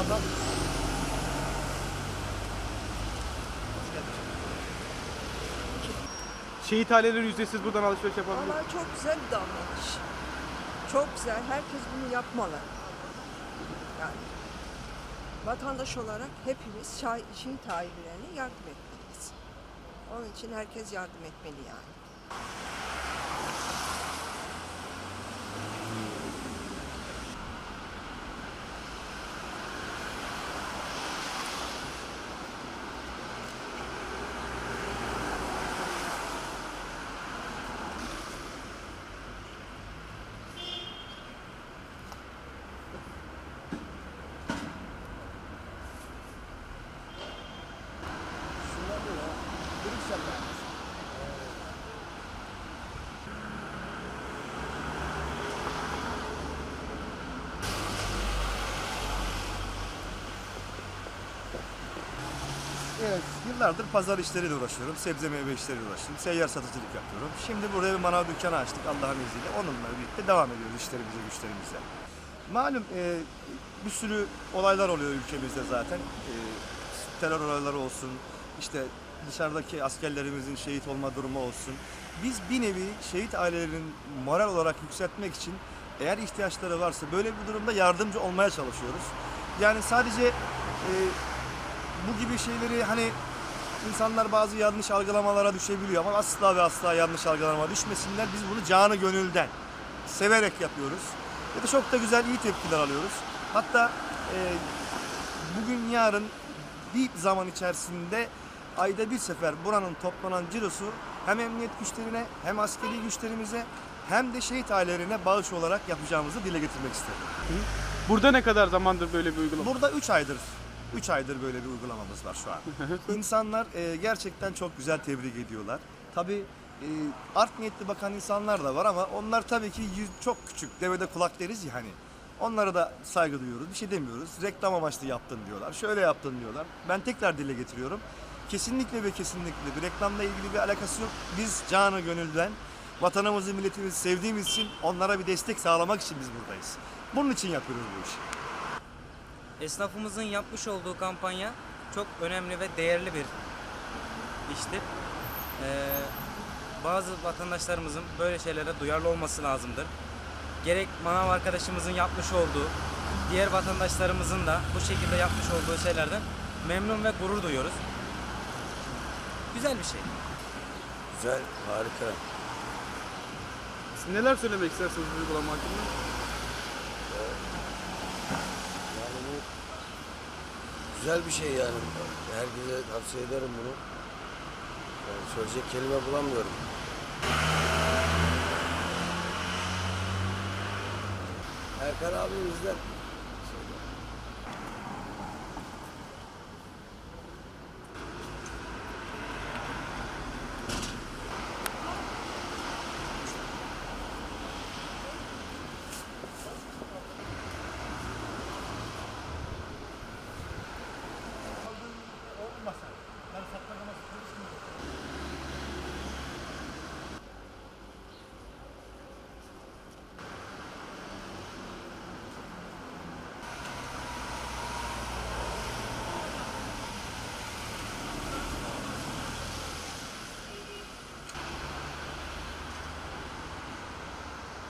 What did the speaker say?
ablam. Şehit aileleri ücretsiz buradan alışveriş yapabilir. Valla çok güzel bir davranış. Çok güzel. Herkes bunu yapmalı. Yani vatandaş olarak hepimiz şah- şehit ailelerine yardım etmeliyiz. Onun için herkes yardım etmeli yani. Evet, yıllardır pazar işleriyle uğraşıyorum. Sebze meyve işleriyle uğraşıyorum. Seyyar satıcılık yapıyorum. Şimdi burada bir manav dükkanı açtık Allah'ın izniyle. Onunla birlikte devam ediyoruz işlerimize, güçlerimize. Malum e, bir sürü olaylar oluyor ülkemizde zaten. E, terör olayları olsun, işte dışarıdaki askerlerimizin şehit olma durumu olsun. Biz bir nevi şehit ailelerinin moral olarak yükseltmek için eğer ihtiyaçları varsa böyle bir durumda yardımcı olmaya çalışıyoruz. Yani sadece e, bu gibi şeyleri hani insanlar bazı yanlış algılamalara düşebiliyor ama asla ve asla yanlış algılama düşmesinler. Biz bunu canı gönülden severek yapıyoruz. Ve de çok da güzel iyi tepkiler alıyoruz. Hatta e, bugün yarın bir zaman içerisinde ayda bir sefer buranın toplanan cirosu hem emniyet güçlerine hem askeri güçlerimize hem de şehit ailelerine bağış olarak yapacağımızı dile getirmek istedim. Burada ne kadar zamandır böyle bir uygulama? Burada 3 aydır 3 aydır böyle bir uygulamamız var şu an. İnsanlar e, gerçekten çok güzel tebrik ediyorlar. Tabii e, art niyetli bakan insanlar da var ama onlar tabii ki yüz- çok küçük. Devede kulak deriz ya hani. Onlara da saygı duyuyoruz. Bir şey demiyoruz. Reklam amaçlı yaptın diyorlar. Şöyle yaptın diyorlar. Ben tekrar dile getiriyorum. Kesinlikle ve kesinlikle bir reklamla ilgili bir alakası yok. Biz canı gönülden vatanımızı, milletimizi sevdiğimiz için onlara bir destek sağlamak için biz buradayız. Bunun için yapıyoruz bu işi. Esnafımızın yapmış olduğu kampanya çok önemli ve değerli bir iştir. Ee, bazı vatandaşlarımızın böyle şeylere duyarlı olması lazımdır. Gerek manav arkadaşımızın yapmış olduğu, diğer vatandaşlarımızın da bu şekilde yapmış olduğu şeylerden memnun ve gurur duyuyoruz. Güzel bir şey. Güzel, harika. Siz neler söylemek istersiniz bu uygulama hakkında? Yani bu güzel bir şey yani. Herkese tavsiye ederim bunu. Yani söyleyecek kelime bulamıyorum. Erkan abimizden satılmasa, yani saklanamaz